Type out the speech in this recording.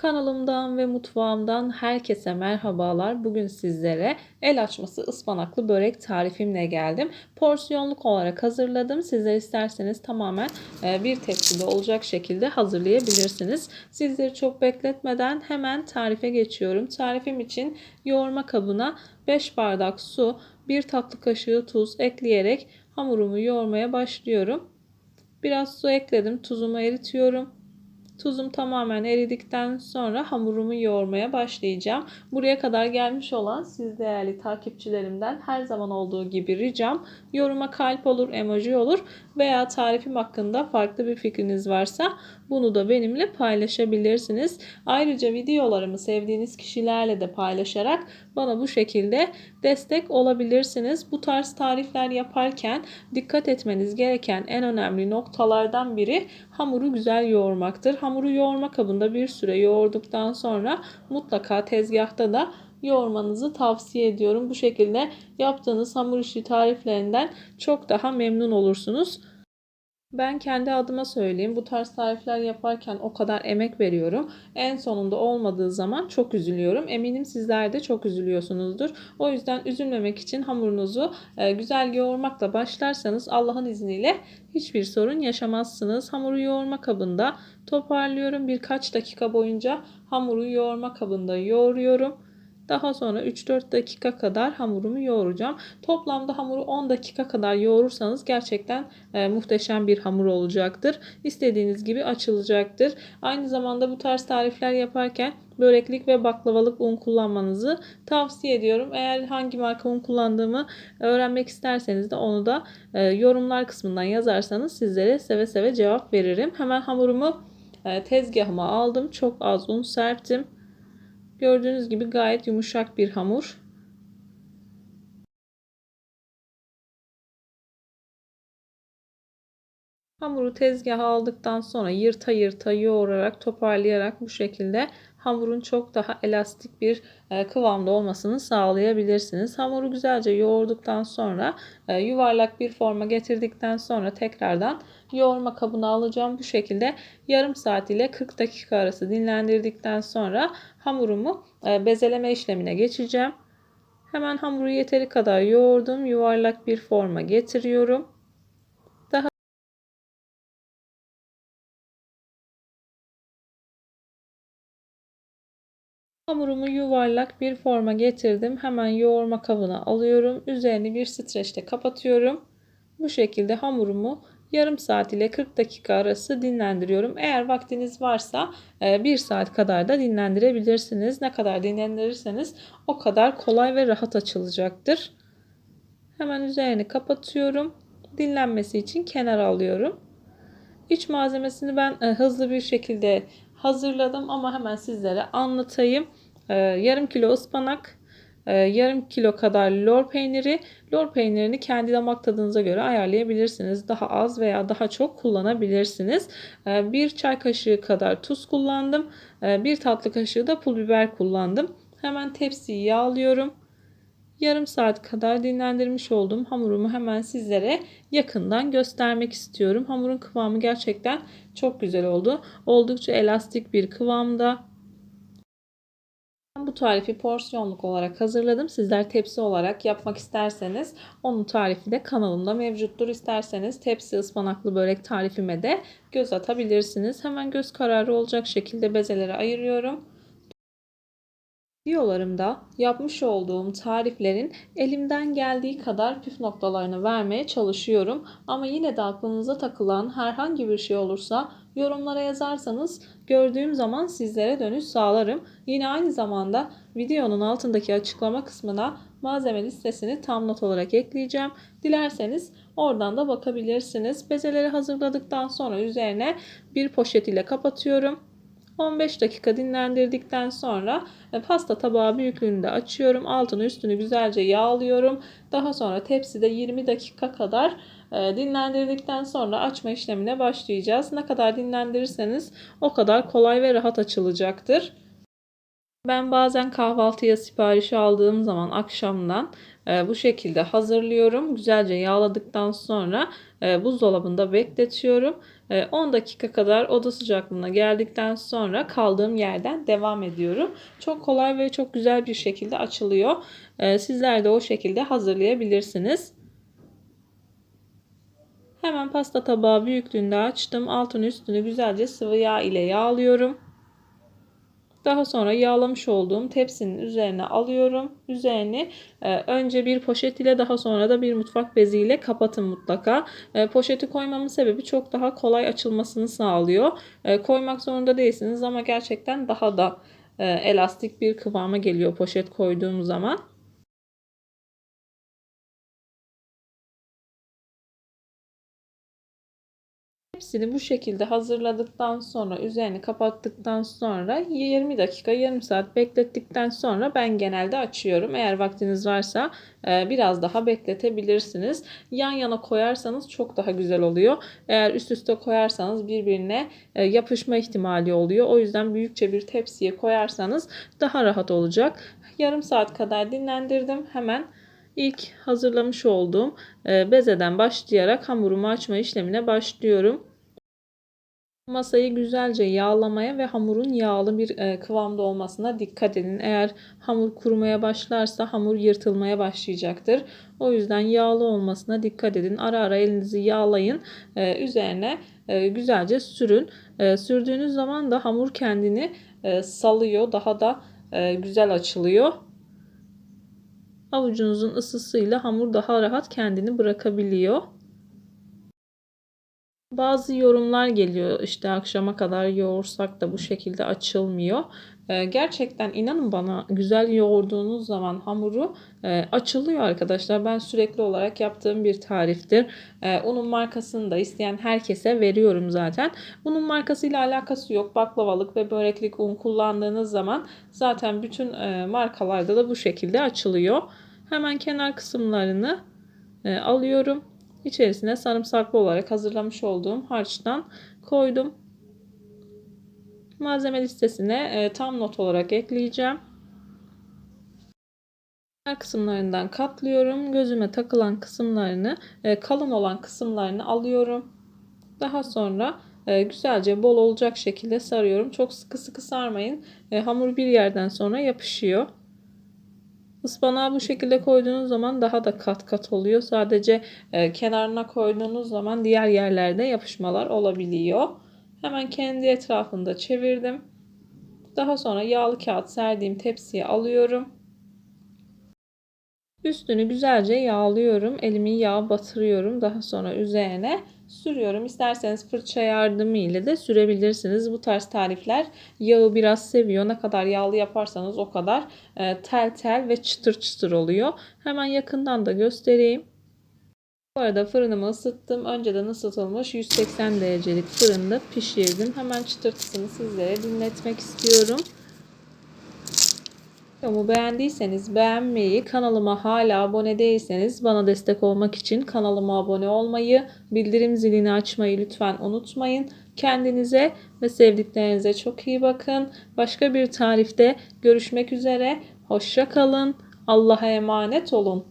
Kanalımdan ve mutfağımdan herkese merhabalar. Bugün sizlere el açması ıspanaklı börek tarifimle geldim. Porsiyonluk olarak hazırladım. Sizler isterseniz tamamen e, bir tepside olacak şekilde hazırlayabilirsiniz. Sizleri çok bekletmeden hemen tarife geçiyorum. Tarifim için yoğurma kabına 5 bardak su, 1 tatlı kaşığı tuz ekleyerek hamurumu yoğurmaya başlıyorum. Biraz su ekledim. Tuzumu eritiyorum. Tuzum tamamen eridikten sonra hamurumu yoğurmaya başlayacağım. Buraya kadar gelmiş olan siz değerli takipçilerimden her zaman olduğu gibi ricam yoruma kalp olur, emoji olur veya tarifim hakkında farklı bir fikriniz varsa bunu da benimle paylaşabilirsiniz. Ayrıca videolarımı sevdiğiniz kişilerle de paylaşarak bana bu şekilde destek olabilirsiniz. Bu tarz tarifler yaparken dikkat etmeniz gereken en önemli noktalardan biri hamuru güzel yoğurmaktır. Hamuru yoğurma kabında bir süre yoğurduktan sonra mutlaka tezgahta da yoğurmanızı tavsiye ediyorum. Bu şekilde yaptığınız hamur işi tariflerinden çok daha memnun olursunuz. Ben kendi adıma söyleyeyim. Bu tarz tarifler yaparken o kadar emek veriyorum. En sonunda olmadığı zaman çok üzülüyorum. Eminim sizler de çok üzülüyorsunuzdur. O yüzden üzülmemek için hamurunuzu e, güzel yoğurmakla başlarsanız Allah'ın izniyle hiçbir sorun yaşamazsınız. Hamuru yoğurma kabında toparlıyorum. Birkaç dakika boyunca hamuru yoğurma kabında yoğuruyorum. Daha sonra 3-4 dakika kadar hamurumu yoğuracağım. Toplamda hamuru 10 dakika kadar yoğurursanız gerçekten e, muhteşem bir hamur olacaktır. İstediğiniz gibi açılacaktır. Aynı zamanda bu tarz tarifler yaparken böreklik ve baklavalık un kullanmanızı tavsiye ediyorum. Eğer hangi marka un kullandığımı öğrenmek isterseniz de onu da e, yorumlar kısmından yazarsanız sizlere seve seve cevap veririm. Hemen hamurumu e, tezgahıma aldım. Çok az un serptim. Gördüğünüz gibi gayet yumuşak bir hamur. Hamuru tezgaha aldıktan sonra yırta yırta yoğurarak toparlayarak bu şekilde hamurun çok daha elastik bir e, kıvamda olmasını sağlayabilirsiniz. Hamuru güzelce yoğurduktan sonra e, yuvarlak bir forma getirdikten sonra tekrardan yoğurma kabına alacağım. Bu şekilde yarım saat ile 40 dakika arası dinlendirdikten sonra hamurumu e, bezeleme işlemine geçeceğim. Hemen hamuru yeteri kadar yoğurdum. Yuvarlak bir forma getiriyorum. Hamurumu yuvarlak bir forma getirdim. Hemen yoğurma kabına alıyorum. Üzerini bir streçle kapatıyorum. Bu şekilde hamurumu yarım saat ile 40 dakika arası dinlendiriyorum. Eğer vaktiniz varsa 1 e, saat kadar da dinlendirebilirsiniz. Ne kadar dinlendirirseniz o kadar kolay ve rahat açılacaktır. Hemen üzerini kapatıyorum. Dinlenmesi için kenara alıyorum. İç malzemesini ben e, hızlı bir şekilde hazırladım ama hemen sizlere anlatayım. Ee, yarım kilo ıspanak, e, yarım kilo kadar lor peyniri. Lor peynirini kendi damak tadınıza göre ayarlayabilirsiniz. Daha az veya daha çok kullanabilirsiniz. Ee, bir çay kaşığı kadar tuz kullandım. Ee, bir tatlı kaşığı da pul biber kullandım. Hemen tepsiyi yağlıyorum. Yarım saat kadar dinlendirmiş olduğum hamurumu hemen sizlere yakından göstermek istiyorum. Hamurun kıvamı gerçekten çok güzel oldu. Oldukça elastik bir kıvamda. Bu tarifi porsiyonluk olarak hazırladım. Sizler tepsi olarak yapmak isterseniz onun tarifi de kanalımda mevcuttur. İsterseniz tepsi ıspanaklı börek tarifime de göz atabilirsiniz. Hemen göz kararı olacak şekilde bezeleri ayırıyorum. Videolarımda yapmış olduğum tariflerin elimden geldiği kadar püf noktalarını vermeye çalışıyorum. Ama yine de aklınıza takılan herhangi bir şey olursa yorumlara yazarsanız gördüğüm zaman sizlere dönüş sağlarım. Yine aynı zamanda videonun altındaki açıklama kısmına malzeme listesini tam not olarak ekleyeceğim. Dilerseniz oradan da bakabilirsiniz. Bezeleri hazırladıktan sonra üzerine bir poşet ile kapatıyorum. 15 dakika dinlendirdikten sonra e, pasta tabağı büyüklüğünde açıyorum. Altını üstünü güzelce yağlıyorum. Daha sonra tepside 20 dakika kadar e, dinlendirdikten sonra açma işlemine başlayacağız. Ne kadar dinlendirirseniz o kadar kolay ve rahat açılacaktır. Ben bazen kahvaltıya sipariş aldığım zaman akşamdan e, bu şekilde hazırlıyorum. Güzelce yağladıktan sonra buzdolabında bekletiyorum. Ee, 10 dakika kadar oda sıcaklığına geldikten sonra kaldığım yerden devam ediyorum. Çok kolay ve çok güzel bir şekilde açılıyor. Ee, sizler de o şekilde hazırlayabilirsiniz. Hemen pasta tabağı büyüklüğünde açtım. Altını üstünü güzelce sıvı yağ ile yağlıyorum. Daha sonra yağlamış olduğum tepsinin üzerine alıyorum. Üzerini e, önce bir poşet ile daha sonra da bir mutfak beziyle kapatın mutlaka. E, poşeti koymamın sebebi çok daha kolay açılmasını sağlıyor. E, koymak zorunda değilsiniz ama gerçekten daha da e, elastik bir kıvama geliyor poşet koyduğum zaman. Hepsini bu şekilde hazırladıktan sonra üzerini kapattıktan sonra 20 dakika yarım saat beklettikten sonra ben genelde açıyorum. Eğer vaktiniz varsa e, biraz daha bekletebilirsiniz. Yan yana koyarsanız çok daha güzel oluyor. Eğer üst üste koyarsanız birbirine e, yapışma ihtimali oluyor. O yüzden büyükçe bir tepsiye koyarsanız daha rahat olacak. Yarım saat kadar dinlendirdim. Hemen ilk hazırlamış olduğum e, bezeden başlayarak hamurumu açma işlemine başlıyorum. Masayı güzelce yağlamaya ve hamurun yağlı bir e, kıvamda olmasına dikkat edin. Eğer hamur kurumaya başlarsa hamur yırtılmaya başlayacaktır. O yüzden yağlı olmasına dikkat edin. Ara ara elinizi yağlayın. E, üzerine e, güzelce sürün. Sürdüğünüz zaman da hamur kendini salıyor. Daha da güzel açılıyor. Avucunuzun ısısıyla hamur daha rahat kendini bırakabiliyor. Bazı yorumlar geliyor işte akşama kadar yoğursak da bu şekilde açılmıyor. Ee, gerçekten inanın bana güzel yoğurduğunuz zaman hamuru e, açılıyor arkadaşlar. Ben sürekli olarak yaptığım bir tariftir. E, unun markasını da isteyen herkese veriyorum zaten. Bunun markasıyla alakası yok. Baklavalık ve böreklik un kullandığınız zaman zaten bütün e, markalarda da bu şekilde açılıyor. Hemen kenar kısımlarını e, alıyorum. İçerisine sarımsaklı olarak hazırlamış olduğum harçtan koydum. Malzeme listesine e, tam not olarak ekleyeceğim. Her kısımlarından katlıyorum. Gözüme takılan kısımlarını, e, kalın olan kısımlarını alıyorum. Daha sonra e, güzelce bol olacak şekilde sarıyorum. Çok sıkı sıkı sarmayın. Hamur bir yerden sonra yapışıyor. Ispanağı bu şekilde koyduğunuz zaman daha da kat kat oluyor. Sadece e, kenarına koyduğunuz zaman diğer yerlerde yapışmalar olabiliyor. Hemen kendi etrafında çevirdim. Daha sonra yağlı kağıt serdiğim tepsiye alıyorum. Üstünü güzelce yağlıyorum. Elimi yağ batırıyorum. Daha sonra üzerine sürüyorum. İsterseniz fırça yardımı ile de sürebilirsiniz. Bu tarz tarifler yağı biraz seviyor. Ne kadar yağlı yaparsanız o kadar e, tel tel ve çıtır çıtır oluyor. Hemen yakından da göstereyim. Bu arada fırınımı ısıttım. Önceden ısıtılmış 180 derecelik fırında pişirdim. Hemen çıtırtısını sizlere dinletmek istiyorum. Videomu beğendiyseniz beğenmeyi, kanalıma hala abone değilseniz bana destek olmak için kanalıma abone olmayı, bildirim zilini açmayı lütfen unutmayın. Kendinize ve sevdiklerinize çok iyi bakın. Başka bir tarifte görüşmek üzere. Hoşça kalın. Allah'a emanet olun.